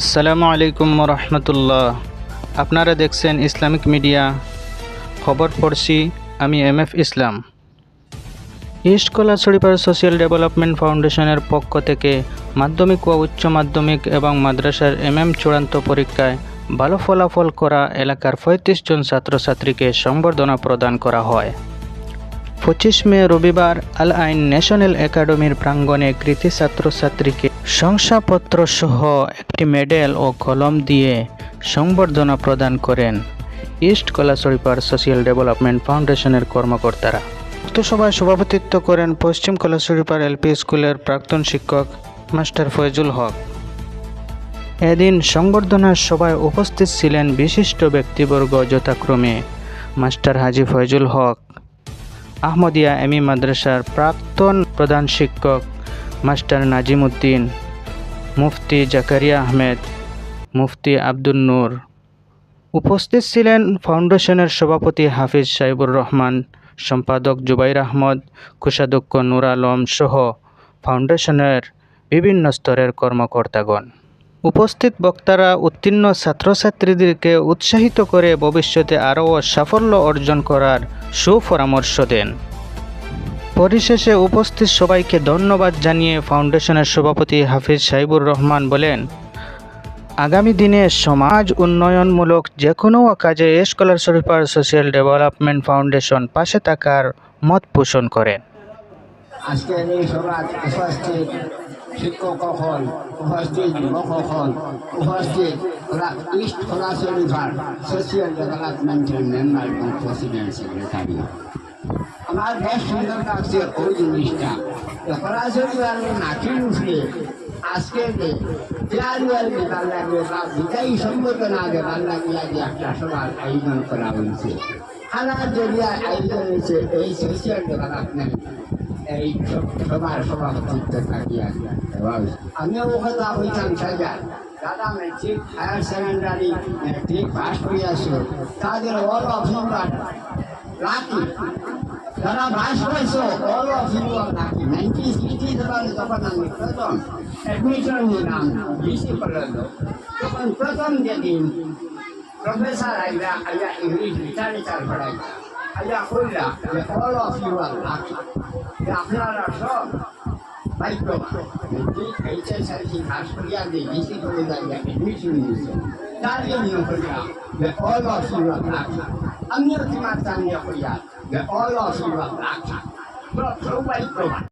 আসসালামু আলাইকুম রহমতুল্লাহ আপনারা দেখছেন ইসলামিক মিডিয়া। খবর পড়ছি আমি M F Islam. East Kalachharipara social development ফাউন্ডেশনের পক্ষ থেকে মাধ্যমিক ও উচ্চ মাধ্যমিক এবং মাদ্রাসার এম এম চূড়ান্ত পরীক্ষায় ভালো ফলাফল করা এলাকার পঁয়ত্রিশ জন ছাত্রছাত্রীকে সংবর্ধনা প্রদান করা হয়। পঁচিশ মে রবিবার আল আইন ন্যাশনাল একাডেমির প্রাঙ্গণে কৃতি ছাত্রছাত্রীকে শংসাপত্র সহ একটি মেডেল ও কলম দিয়ে সংবর্ধনা প্রদান করেন ইস্ট কলাছড়িপাড় সোশিয়াল ডেভেলপমেন্ট ফাউন্ডেশনের কর্মকর্তারা। উক্ত সভায় সভাপতিত্ব করেন পশ্চিম কলাছড়িপাড় এলপি স্কুলের প্রাক্তন শিক্ষক মাস্টার ফয়জুল হক। এদিন সংবর্ধনা সভায় উপস্থিত ছিলেন বিশিষ্ট ব্যক্তিবর্গ যথাক্রমে মাস্টার হাজি ফয়জুল হক। আহমদিয়া এমি মাদ্রাসার প্রাক্তন প্রধান শিক্ষক, মাস্টার নাজিম উদ্দিন মুফতি জাকারিয়া আহমেদ, মুফতি আব্দুল নূর। উপস্থিত ছিলেন ফাউন্ডেশনের সভাপতি হাফিজ সাইবুর রহমান, সম্পাদক জুবাইর আহমদ, কোষাধ্যক্ষ নূর আলম সহ ফাউন্ডেশনের বিভিন্ন স্তরের কর্মকর্তাগণ। উপস্থিত বক্তারা উত্তীর্ণ ছাত্রছাত্রীদেরকে উৎসাহিত করে ভবিষ্যতে আরও সাফল্য অর্জন করার সুপরামর্শ দেন। পরিশেষে উপস্থিত সবাইকে ধন্যবাদ জানিয়ে ফাউন্ডেশনের সভাপতি হাফিজ সাইবুর রহমান বলেন, আগামী দিনে সমাজ উন্নয়নমূলক যে কোনো কাজে স্কলারশিপ শরীফার সোশ্যাল ডেভেলপমেন্ট ফাউন্ডেশন পাশে থাকার মত পোষণ করেন। আজকের এই সভায় উপস্থিত শিক্ষকসকল উপস্থিত যুৱকসকল উপস্থিত ইষ্ট খোলাচল বিভাগ ছ'চিয়েল ডেভেলপমেন্টের মেম্বার এবং প্রেসিডেন্ট সেক্রেটারি আমার বেশ সুন্দর লাগছে ওই জিনিসটা। খোলাচল বিভাগের নাকির উঠলে, আজকে সভার আয়োজন করা হয়েছে। খেলার জরিয়া আয়োজন হয়েছে এই সোশ্যাল ডেভেলপমেন্ট এই সবার সভাপতিত্ব এবং আমিও কথা হইতাম সাজা দাদা matric higher secondary matric pass করে আসো তাদের অল অফ ইউর লাকি যারা পাস করেছ all of your lucky nineteen sixty seven যখন আমি প্রথম অ্যাডমিশন নিলাম বিসি কলেজ তখন প্রথম যেদিন প্রফেসর আইলা আইয়া ইংলিশ লিটারেচার পড়াইলা আইয়া কইলা যে all of you are lucky যে আপনারা সব ভাগ্যবান। ঠিক এইচএসএলসি পাস করিয়া দিয়ে বিসি কলেজ আইয়া এডমিশন নিয়েছে তার জন্য কইলা যে all of you are lucky আমিও তোমার যে সব সৌভাগ্যবান